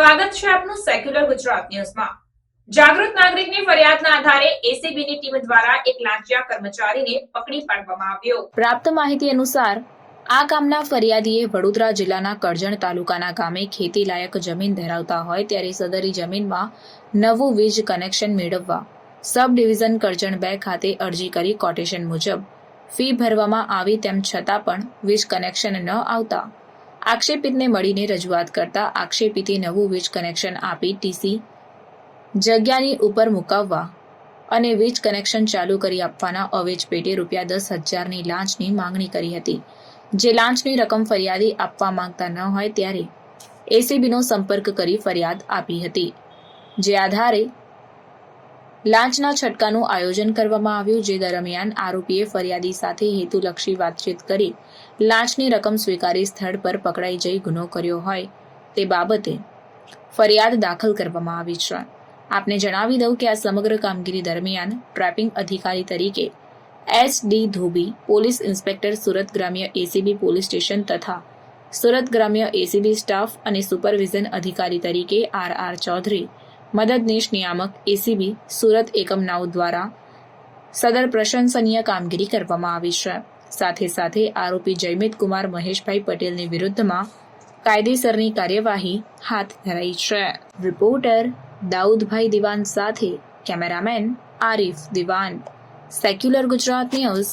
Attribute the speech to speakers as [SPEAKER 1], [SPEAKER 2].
[SPEAKER 1] સ્વાગત છે આપનું સેક્યુલર ગુજરાત ન્યૂઝમાં. જાગૃત નાગરિકની ફરિયાદના આધારે એસીબીની ટીમ દ્વારા એક લાંચિયા કર્મચારીને પકડી પાડવામાં આવ્યો.
[SPEAKER 2] પ્રાપ્ત માહિતી અનુસાર, આ કામના ફરિયાદીએ વડોદરા જિલ્લાના કરજણ તાલુકાના ગામે ખેતી લાયક જમીન ધરાવતા હોય ત્યારે સદરી જમીનમાં નવું વીજ કનેક્શન મેળવવા સબ ડિવિઝન કરજણ બે ખાતે અરજી કરી કોટેશન મુજબ ફી ભરવામાં આવી તેમ છતાં પણ વીજ કનેક્શન ન આવતા આક્ષેપિતને મળીને રજૂઆત કરતા આક્ષેપિતે નવું વીજ કનેક્શન આપી ટીસી જગ્યાની ઉપર મુકાવવા અને વીજ કનેક્શન ચાલુ કરી આપવાના અવેજ પેટે રૂપિયા દસ હજારની લાંચની માંગણી કરી હતી. જે લાંચની રકમ ફરિયાદી આપવા માંગતા ન હોય ત્યારે એસીબીનો સંપર્ક કરી ફરિયાદ આપી હતી. જે આધારે લાંચના છટકાનું આયોજન કરવામાં આવ્યું, જે દરમિયાન આરોપીએ ફરિયાદી સાથે હેતુલક્ષી વાતચીત કરી લાંચની રકમ સ્વીકારી સ્થળ પર પકડાઈ જઈ ગુનો કર્યો હોય તે બાબતે ફરિયાદ દાખલ કરવામાં આવી છે. આપને જણાવી દઉં કે આ સમગ્ર કામગીરી દરમિયાન ટ્રેપિંગ અધિકારી તરીકે S D Dhobi, police inspector Surat ગ્રામ્ય એસીબી પોલીસ સ્ટેશન તથા સુરત ગ્રામ્ય એસીબી સ્ટાફ અને સુપરવિઝન અધિકારી તરીકે આર આર ચૌધરી મદદનીશ નિયામક એસીબી સુરત એકમ નાઉ દ્વારા સદર પ્રશંસનીય કામગીરી કરવામાં આવી છે. સાથે સાથે આરોપી જયમિત કુમાર મહેશભાઈ પટેલની વિરુદ્ધમાં કાયદેસરની કાર્યવાહી હાથ ધરાઈ છે. રિપોર્ટર દાઉદભાઈ દિવાન સાથે cameraman Arif Diwan. Secular Gujarat news